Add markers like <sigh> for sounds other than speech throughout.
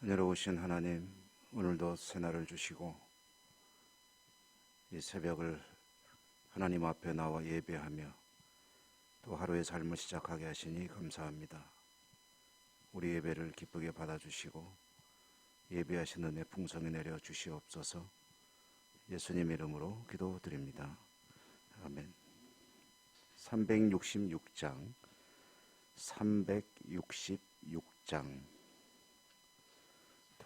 은혜로우신 하나님, 오늘도 새날을 주시고 이 새벽을 하나님 앞에 나와 예배하며 또 하루의 삶을 시작하게 하시니 감사합니다. 우리 예배를 기쁘게 받아주시고 예배하시는 은혜 풍성히 내려 주시옵소서. 예수님 이름으로 기도드립니다. 아멘. 366장 366장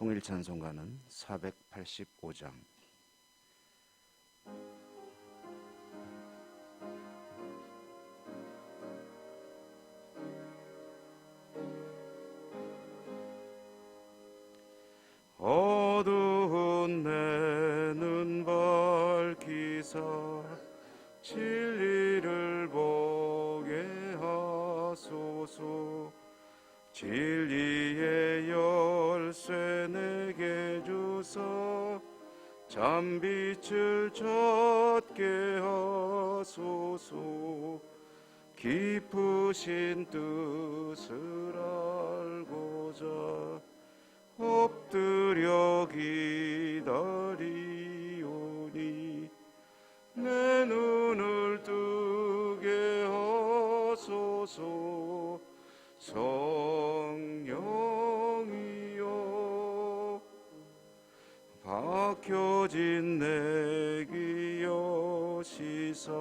통일 찬송가는 485장 빛을 찾게 하소서. 깊으신 뜻을 알고자 엎드려 기다리오니 내 눈을 뜨게 하소서. 성 박혀진 내 귀여 시사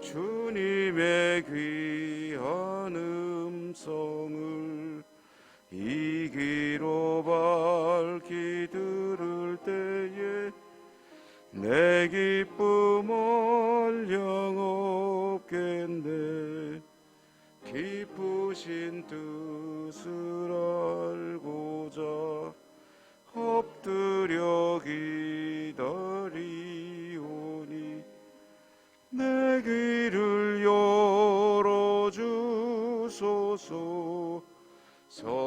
주님의 귀한 음성을 이 귀로 밝히 들을 때에 내 기쁨 얼령 없겠네. 깊으신 뜻을 알고자 엎드려 기다리오니 내 귀를 열어주소서. 성령이여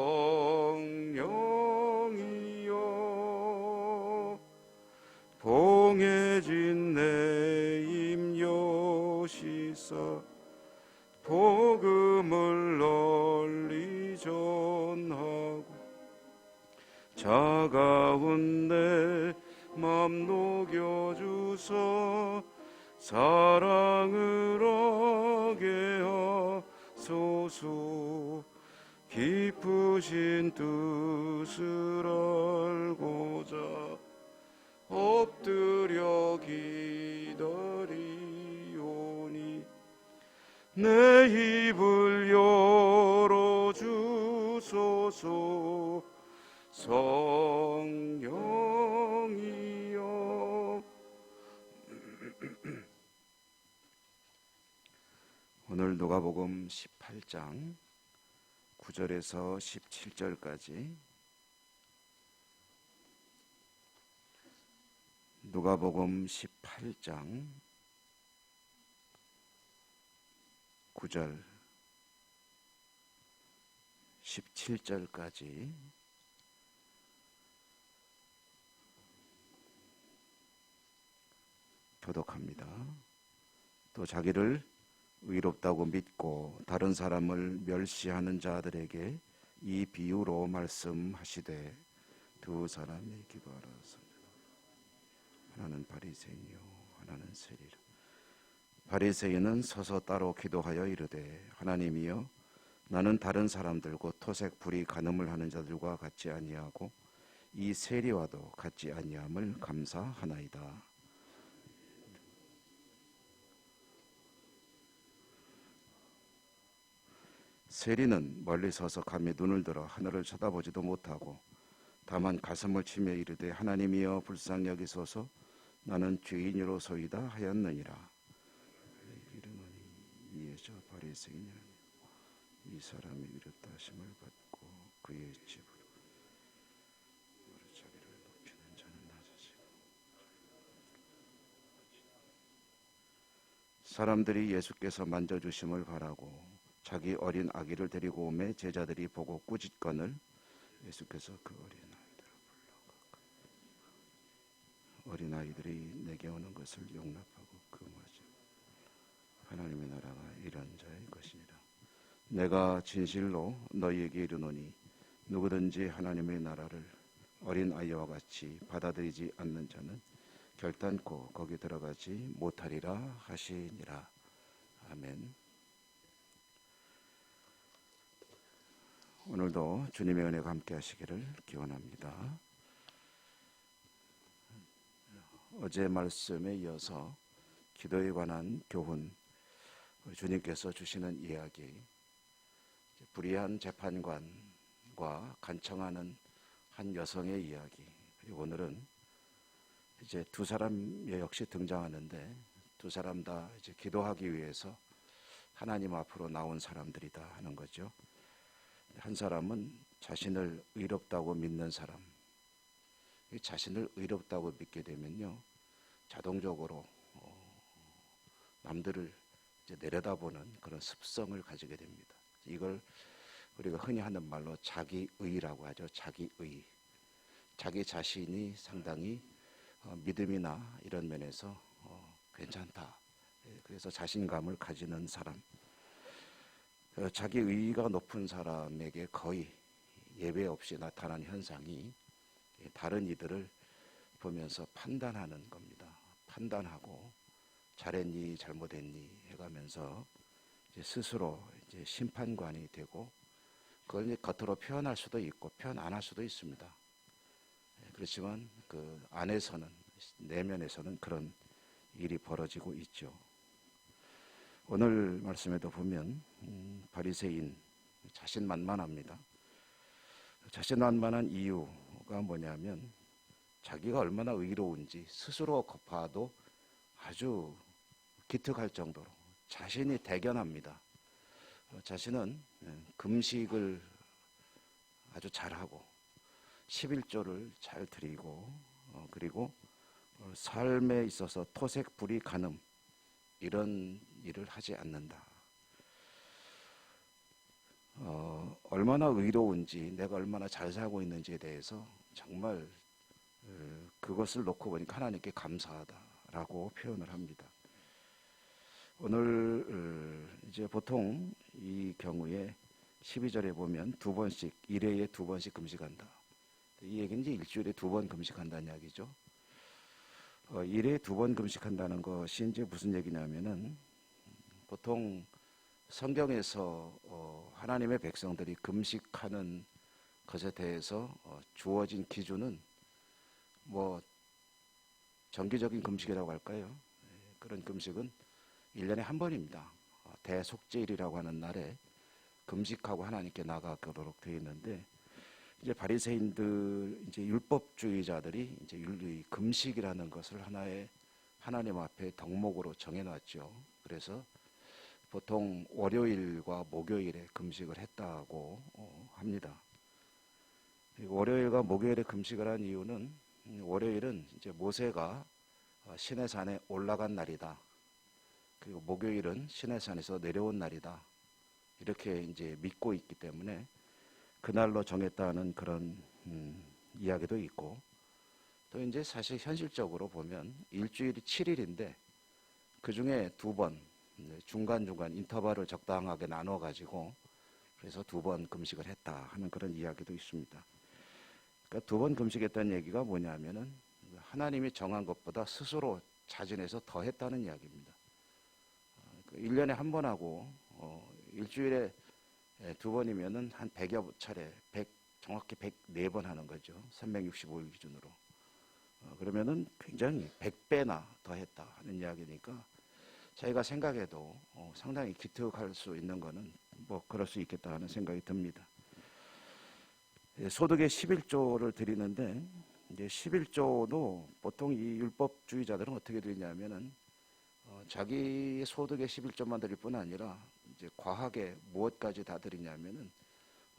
봉해진 내 임여시사 복음을 널리 전하고 차가운 내맘 녹여주사 사랑을 하게 하소서 깊으신 뜻을 알고자 엎드려 기다리오니. 내 입을 열어주소서 성령이여. <clears throat> 오늘 누가복음 18장 9절에서 17절까지. 누가복음 18장 9절 17절까지 교독합니다. 또 자기를 의롭다고 믿고 다른 사람을 멸시하는 자들에게 이 비유로 말씀하시되 두 사람이 기도하라서 하나는 바리새인이요 하나는 세리라 바리새인은 서서 따로 기도하여 이르되 하나님이여 나는 다른 사람들 곧 토색 불이 간음을 하는 자들과 같지 아니하고 이 세리와도 같지 아니함을 감사하나이다. 세리는 멀리 서서 감히 눈을 들어 하늘을 쳐다보지도 못하고 다만 가슴을 치며 이르되 하나님이여 불쌍히 여기소서 나는 죄인으로소이다 하였느니라. 이르노니 이에 저 바리새인이라니 이 사람이 이렇다 하심을 받고 그의 집으로 자기를 높이는 자는 낮아지고 사람들이 예수께서 만져주심을 바라고 자기 어린 아기를 데리고 오매 제자들이 보고 꾸짖건을 예수께서 그 어린 아이들을 불러 어린 아이들이 내게 오는 것을 용납하고 금하지 하나님의 나라가 이런 자의 것이니라 내가 진실로 너희에게 이르노니 누구든지 하나님의 나라를 어린 아이와 같이 받아들이지 않는 자는 결단코 거기 들어가지 못하리라 하시니라. 아멘. 오늘도 주님의 은혜가 함께 하시기를 기원합니다. 어제 말씀에 이어서 기도에 관한 교훈, 주님께서 주시는 이야기, 불의한 재판관과 간청하는 한 여성의 이야기, 그리고 오늘은 이제 두 사람 역시 등장하는데 두 사람 다 이제 기도하기 위해서 하나님 앞으로 나온 사람들이다 하는 거죠. 한 사람은 자신을 의롭다고 믿는 사람. 이 자신을 의롭다고 믿게 되면요, 자동적으로 어, 남들을 내려다보는 그런 습성을 가지게 됩니다. 이걸 우리가 흔히 하는 말로 자기의라고 하죠. 자기의. 자기 자신이 상당히 어, 믿음이나 이런 면에서 어, 괜찮다. 예, 그래서 자신감을 가지는 사람. 어, 자기 의의가 높은 사람에게 거의 예외 없이 나타난 현상이 예, 다른 이들을 보면서 판단하는 겁니다. 판단하고 잘했니 잘못했니 해가면서 이제 스스로 이제 심판관이 되고 그걸 이제 겉으로 표현할 수도 있고 표현 안 할 수도 있습니다. 예, 그렇지만 그 안에서는 내면에서는 그런 일이 벌어지고 있죠. 오늘 말씀에도 보면 음, 바리새인 자신만만합니다. 자신만만한 이유가 뭐냐면 자기가 얼마나 의로운지 스스로 봐도 아주 기특할 정도로 자신이 대견합니다. 어, 자신은 예, 금식을 아주 잘하고 11조를 잘 드리고 어, 그리고 어, 삶에 있어서 토색 불이 가늠 이런 일을 하지 않는다. 어, 얼마나 의로운지 내가 얼마나 잘 살고 있는지에 대해서 정말 어, 그것을 놓고 보니까 하나님께 감사하다라고 표현을 합니다. 오늘 어, 이제 보통 이 경우에 12절에 보면 두 번씩 일회에 두 번씩 금식한다. 이 얘기는 일주일에 두 번 금식한다는 이야기죠. 어, 일에 두 번 금식한다는 것이 이제 무슨 얘기냐면은 보통 성경에서 어, 하나님의 백성들이 금식하는 것에 대해서 어, 주어진 기준은 뭐 정기적인 금식이라고 할까요? 네, 그런 금식은 1년에 한 번입니다. 어, 대속제일이라고 하는 날에 금식하고 하나님께 나가도록 되어 있는데 이제 바리새인들 이제 율법주의자들이 이제 율리 금식이라는 것을 하나의 하나님 앞에 덕목으로 정해 놨죠. 그래서 보통 월요일과 목요일에 금식을 했다고 어, 합니다. 월요일과 목요일에 금식을 한 이유는 음, 월요일은 이제 모세가 어, 신의 산에 올라간 날이다. 그리고 목요일은 신의 산에서 내려온 날이다. 이렇게 이제 믿고 있기 때문에 그날로 정했다는 그런 음, 이야기도 있고 또 이제 사실 현실적으로 보면 일주일이 7일인데 그 중에 두 번 중간중간 인터벌을 적당하게 나눠 가지고 그래서 두 번 금식을 했다 하는 그런 이야기도 있습니다. 그러니까 두 번 금식했다는 얘기가 뭐냐면은 하나님이 정한 것보다 스스로 자진해서 더 했다는 이야기입니다. 1년에 한 번 하고 어, 일주일에 예, 두 번이면은 한 100여 차례, 100, 정확히 104번 하는 거죠. 365일 기준으로. 어, 그러면은 굉장히 100배나 더 했다 하는 이야기니까 자기가 생각해도 어, 상당히 기특할 수 있는 거는 뭐 그럴 수 있겠다 하는 생각이 듭니다. 예, 소득의 11조를 드리는데 이제 11조도 보통 이 율법주의자들은 어떻게 드리냐면은 어, 자기 소득의 11조만 드릴 뿐 아니라 이제 과하게 무엇까지 다 드리냐면은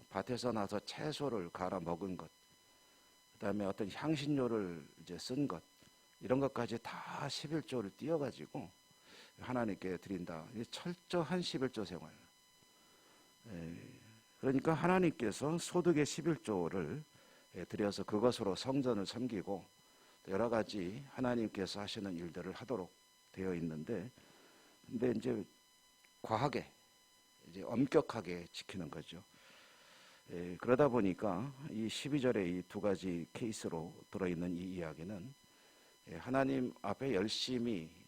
밭에서 나서 채소를 갈아 먹은 것, 그다음에 어떤 향신료를 이제 쓴 것, 이런 것까지 다 11조를 띄어가지고 하나님께 드린다. 철저한 11조 생활. 예, 그러니까 하나님께서 소득의 11조를 드려서 그것으로 성전을 섬기고 여러 가지 하나님께서 하시는 일들을 하도록 되어 있는데, 근데 이제 과하게 이제 엄격하게 지키는 거죠. 에, 그러다 보니까 이 12절에 이두 가지 케이스로 들어있는 이 이야기는 예, 하나님 앞에 열심히 이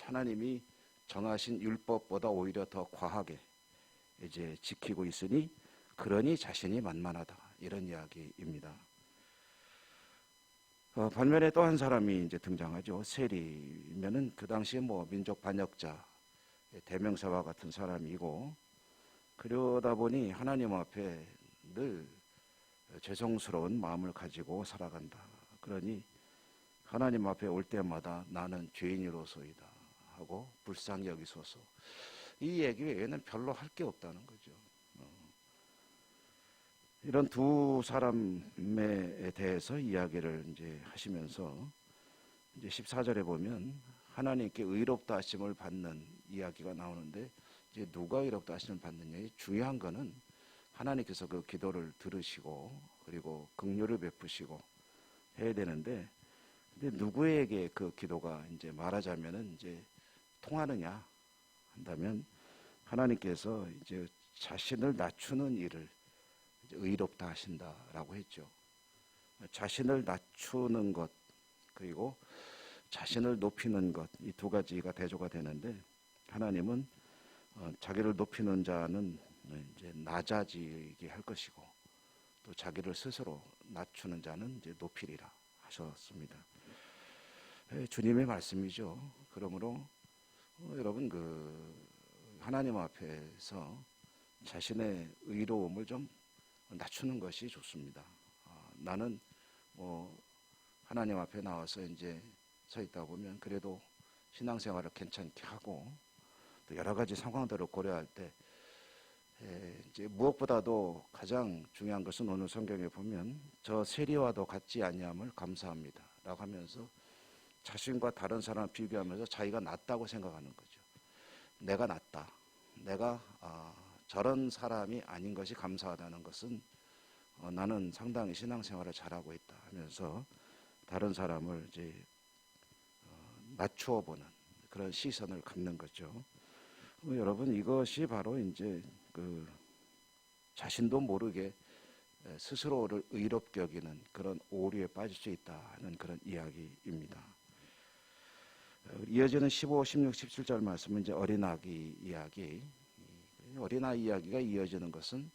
하나님이 정하신 율법보다 오히려 더 과하게 이제 지키고 있으니 그러니 자신이 만만하다 이런 이야기입니다. 어, 반면에 또 한 사람이 이제 등장하죠. 세리면은 그 당시에 뭐 민족 반역자 예, 대명사와 같은 사람이고 그러다 보니 하나님 앞에 늘 죄송스러운 마음을 가지고 살아간다. 그러니 하나님 앞에 올 때마다 나는 죄인으로서이다 하고 불쌍히 여기소서. 이 얘기 외에는 별로 할 게 없다는 거죠. 어. 이런 두 사람에 대해서 이야기를 이제 하시면서 이제 14절에 보면 하나님께 의롭다 하심을 받는 이야기가 나오는데 이제 누가 의롭다 하심을 받느냐 중요한 거는 하나님께서 그 기도를 들으시고 그리고 긍휼을 베푸시고 해야 되는데 근데 누구에게 그 기도가 이제 말하자면은 이제 통하느냐 한다면 하나님께서 이제 자신을 낮추는 일을 의롭다 하신다라고 했죠. 자신을 낮추는 것 그리고 자신을 높이는 것 이 두 가지가 대조가 되는데 하나님은 어, 자기를 높이는 자는 이제 낮아지게 할 것이고 또 자기를 스스로 낮추는 자는 이제 높이리라 하셨습니다. 예, 주님의 말씀이죠. 그러므로 어, 여러분 그 하나님 앞에서 자신의 의로움을 좀 낮추는 것이 좋습니다. 어, 나는 뭐 하나님 앞에 나와서 이제 서 있다 보면 그래도 신앙생활을 괜찮게 하고 또 여러 가지 상황들을 고려할 때 에, 이제 무엇보다도 가장 중요한 것은 오늘 성경에 보면 저 세리와도 같지 아니함을 감사합니다라고 하면서 자신과 다른 사람을 비교하면서 자기가 낫다고 생각하는 거죠. 내가 낫다. 내가 아, 저런 사람이 아닌 것이 감사하다는 것은 어, 나는 상당히 신앙생활을 잘하고 있다 하면서 다른 사람을 이제 어, 낮추어 보는 그런 시선을 갖는 거죠. 어, 여러분 이것이 바로 이제 그 자신도 모르게 에, 스스로를 의롭게 여기는 그런 오류에 빠질 수 있다 하는 그런 이야기입니다. 어, 이어지는 15, 16, 17절 말씀은 이제 어린아기 이야기. 이 어린아이 이야기가 이어지는 것은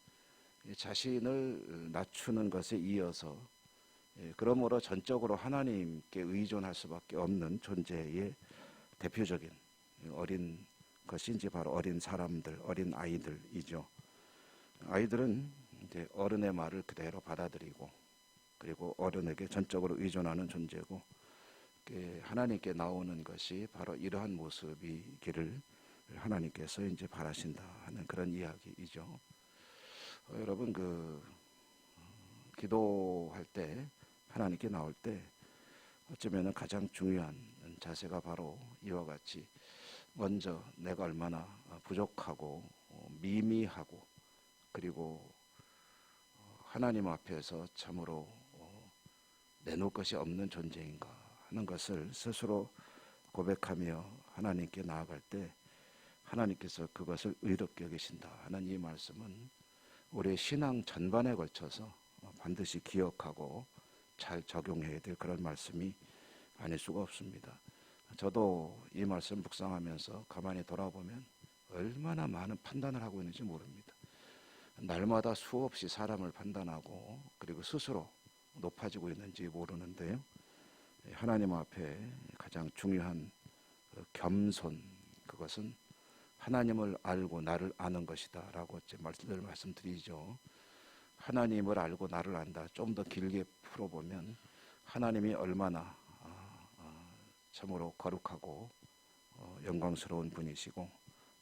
자신을 낮추는 것에 이어서 예, 그러므로 전적으로 하나님께 의존할 수밖에 없는 존재의 대표적인 어린 이제 바로 어린 사람들, 어린 아이들이죠. 아이들은 이제 어른의 말을 그대로 받아들이고 그리고 어른에게 전적으로 의존하는 존재고 그 하나님께 나오는 것이 바로 이러한 모습이기를 하나님께서 이제 바라신다 하는 그런 이야기이죠. 어, 여러분 그 어, 기도할 때 하나님께 나올 때 어쩌면 가장 중요한 자세가 바로 이와 같이 먼저 내가 얼마나 부족하고 어, 미미하고 그리고 어, 하나님 앞에서 참으로 어, 내놓을 것이 없는 존재인가 하는 것을 스스로 고백하며 하나님께 나아갈 때 하나님께서 그것을 의롭게 여기신다 하는 이 말씀은 우리의 신앙 전반에 걸쳐서 반드시 기억하고 잘 적용해야 될 그런 말씀이 아닐 수가 없습니다. 저도 이 말씀 묵상하면서 가만히 돌아보면 얼마나 많은 판단을 하고 있는지 모릅니다. 날마다 수없이 사람을 판단하고 그리고 스스로 높아지고 있는지 모르는데요. 하나님 앞에 가장 중요한 그 겸손 그것은 하나님을 알고 나를 아는 것이다라고 늘 말씀드리죠. 하나님을 알고 나를 안다. 좀 더 길게 풀어보면 하나님이 얼마나 아, 아, 참으로 거룩하고 어, 영광스러운 분이시고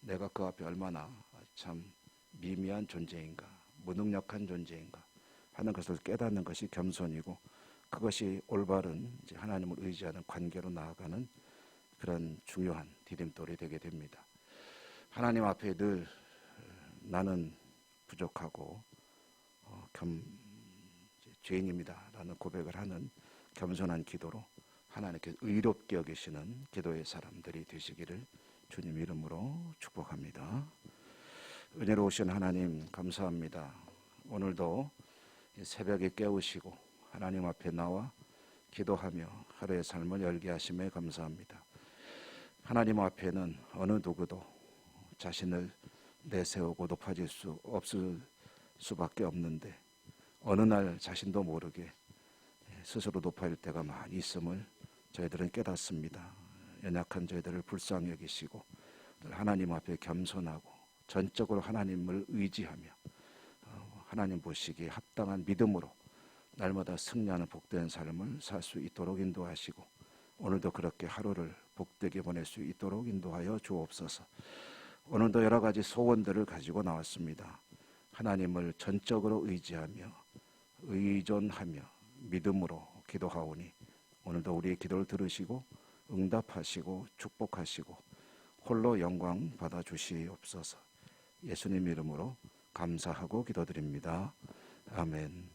내가 그 앞에 얼마나 참 미미한 존재인가, 무능력한 존재인가 하는 것을 깨닫는 것이 겸손이고 그것이 올바른 하나님을 의지하는 관계로 나아가는 그런 중요한 디딤돌이 되게 됩니다. 하나님 앞에 늘 나는 부족하고 어, 겸 죄인입니다라는 고백을 하는 겸손한 기도로 하나님께 의롭게 여기시는 기도의 사람들이 되시기를 주님 이름으로 축복합니다. 은혜로우신 하나님 감사합니다. 오늘도 이 새벽에 깨우시고 하나님 앞에 나와 기도하며 하루의 삶을 열게 하심에 감사합니다. 하나님 앞에는 어느 누구도 자신을 내세우고 높아질 수 없을 수밖에 없는데 어느 날 자신도 모르게 스스로 높아질 때가 많이 있음을 저희들은 깨닫습니다. 연약한 저희들을 불쌍히 여기시고 늘 하나님 앞에 겸손하고 전적으로 하나님을 의지하며 어, 하나님 보시기에 합당한 믿음으로 날마다 승리하는 복된 삶을 살 수 있도록 인도하시고 오늘도 그렇게 하루를 복되게 보낼 수 있도록 인도하여 주옵소서. 오늘도 여러 가지 소원들을 가지고 나왔습니다. 하나님을 전적으로 의지하며 의존하며 믿음으로 기도하오니 오늘도 우리의 기도를 들으시고 응답하시고 축복하시고 홀로 영광 받아 주시옵소서. 예수님 이름으로 감사하고 기도드립니다. 아멘.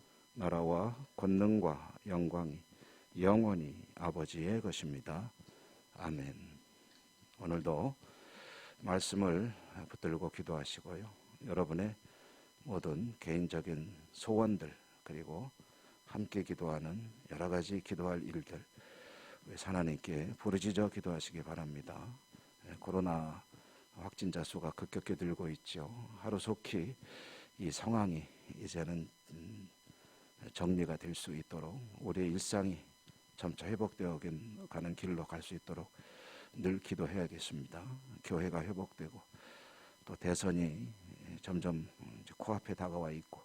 나라와 권능과 영광이 영원히 아버지의 것입니다. 아멘. 오늘도 말씀을 붙들고 기도하시고요. 여러분의 모든 개인적인 소원들 그리고 함께 기도하는 여러 가지 기도할 일들 하나님께 부르짖어 기도하시기 바랍니다. 예, 코로나 확진자 수가 급격히 늘고 있죠. 하루속히 이 상황이 이제는 음, 정리가 될 수 있도록 우리의 일상이 점차 회복되어 가는 길로 갈 수 있도록 늘 기도해야겠습니다. 교회가 회복되고 또 대선이 점점 코앞에 다가와 있고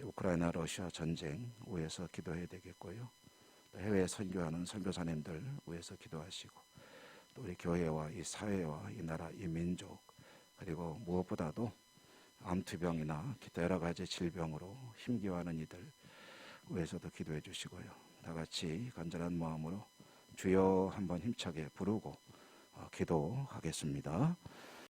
우크라이나 러시아 전쟁 위해서 기도해야 되겠고요. 또 해외 선교하는 선교사님들 위해서 기도하시고 또 우리 교회와 이 사회와 이 나라 이 민족 그리고 무엇보다도 암투병이나 기타 여러 가지 질병으로 힘겨워하는 이들 위해서도 기도해 주시고요. 다 같이 간절한 마음으로 주여 한번 힘차게 부르고 어, 기도하겠습니다.